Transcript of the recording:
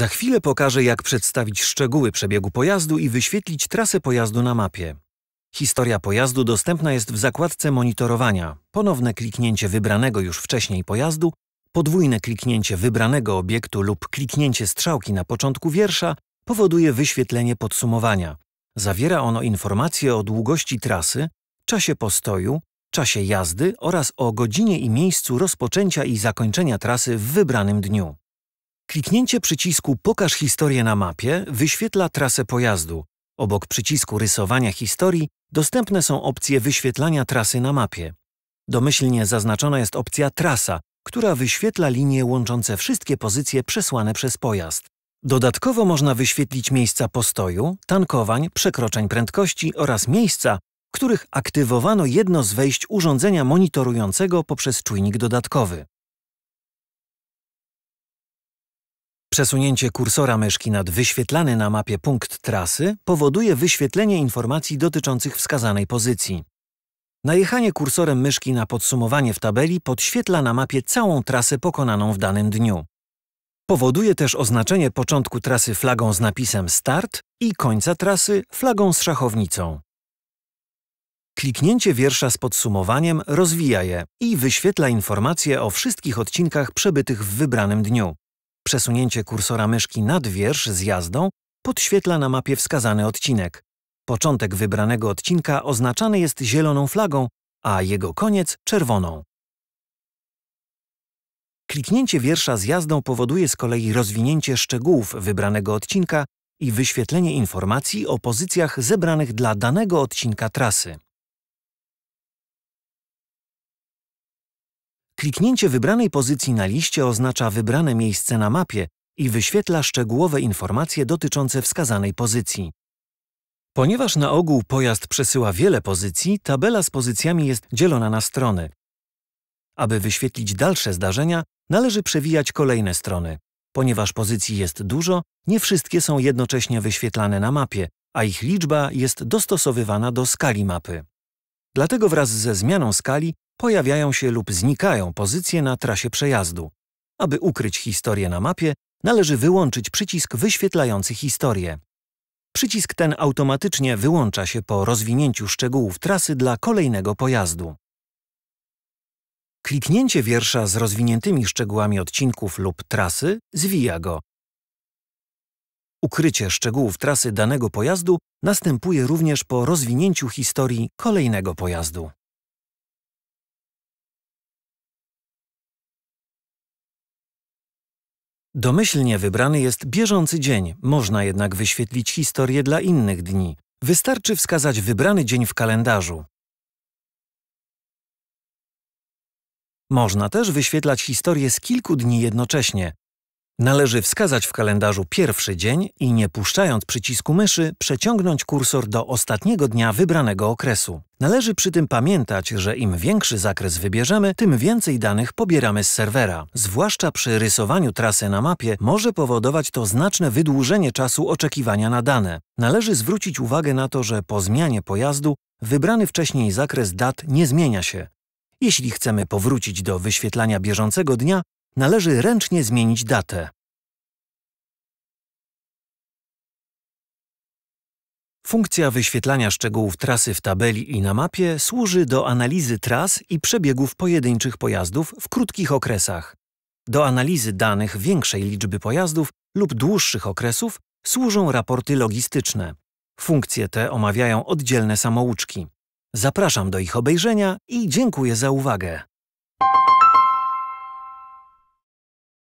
Za chwilę pokażę, jak przedstawić szczegóły przebiegu pojazdu i wyświetlić trasę pojazdu na mapie. Historia pojazdu dostępna jest w zakładce monitorowania. Ponowne kliknięcie wybranego już wcześniej pojazdu, podwójne kliknięcie wybranego obiektu lub kliknięcie strzałki na początku wiersza powoduje wyświetlenie podsumowania. Zawiera ono informacje o długości trasy, czasie postoju, czasie jazdy oraz o godzinie i miejscu rozpoczęcia i zakończenia trasy w wybranym dniu. Kliknięcie przycisku Pokaż historię na mapie wyświetla trasę pojazdu. Obok przycisku Rysowania historii dostępne są opcje wyświetlania trasy na mapie. Domyślnie zaznaczona jest opcja Trasa, która wyświetla linie łączące wszystkie pozycje przesłane przez pojazd. Dodatkowo można wyświetlić miejsca postoju, tankowań, przekroczeń prędkości oraz miejsca, których aktywowano jedno z wejść urządzenia monitorującego poprzez czujnik dodatkowy. Przesunięcie kursora myszki nad wyświetlany na mapie punkt trasy powoduje wyświetlenie informacji dotyczących wskazanej pozycji. Najechanie kursorem myszki na podsumowanie w tabeli podświetla na mapie całą trasę pokonaną w danym dniu. Powoduje też oznaczenie początku trasy flagą z napisem Start i końca trasy flagą z szachownicą. Kliknięcie wiersza z podsumowaniem rozwija je i wyświetla informacje o wszystkich odcinkach przebytych w wybranym dniu. Przesunięcie kursora myszki nad wiersz z jazdą podświetla na mapie wskazany odcinek. Początek wybranego odcinka oznaczany jest zieloną flagą, a jego koniec czerwoną. Kliknięcie wiersza z jazdą powoduje z kolei rozwinięcie szczegółów wybranego odcinka i wyświetlenie informacji o pozycjach zebranych dla danego odcinka trasy. Kliknięcie wybranej pozycji na liście oznacza wybrane miejsce na mapie i wyświetla szczegółowe informacje dotyczące wskazanej pozycji. Ponieważ na ogół pojazd przesyła wiele pozycji, tabela z pozycjami jest dzielona na strony. Aby wyświetlić dalsze zdarzenia, należy przewijać kolejne strony. Ponieważ pozycji jest dużo, nie wszystkie są jednocześnie wyświetlane na mapie, a ich liczba jest dostosowywana do skali mapy. Dlatego wraz ze zmianą skali pojawiają się lub znikają pozycje na trasie przejazdu. Aby ukryć historię na mapie, należy wyłączyć przycisk wyświetlający historię. Przycisk ten automatycznie wyłącza się po rozwinięciu szczegółów trasy dla kolejnego pojazdu. Kliknięcie wiersza z rozwiniętymi szczegółami odcinków lub trasy zwija go. Ukrycie szczegółów trasy danego pojazdu następuje również po rozwinięciu historii kolejnego pojazdu. Domyślnie wybrany jest bieżący dzień, można jednak wyświetlić historię dla innych dni. Wystarczy wskazać wybrany dzień w kalendarzu. Można też wyświetlać historię z kilku dni jednocześnie. Należy wskazać w kalendarzu pierwszy dzień i nie puszczając przycisku myszy przeciągnąć kursor do ostatniego dnia wybranego okresu. Należy przy tym pamiętać, że im większy zakres wybierzemy, tym więcej danych pobieramy z serwera. Zwłaszcza przy rysowaniu trasy na mapie może powodować to znaczne wydłużenie czasu oczekiwania na dane. Należy zwrócić uwagę na to, że po zmianie pojazdu wybrany wcześniej zakres dat nie zmienia się. Jeśli chcemy powrócić do wyświetlania bieżącego dnia, należy ręcznie zmienić datę. Funkcja wyświetlania szczegółów trasy w tabeli i na mapie służy do analizy tras i przebiegów pojedynczych pojazdów w krótkich okresach. Do analizy danych większej liczby pojazdów lub dłuższych okresów służą raporty logistyczne. Funkcje te omawiają oddzielne samouczki. Zapraszam do ich obejrzenia i dziękuję za uwagę.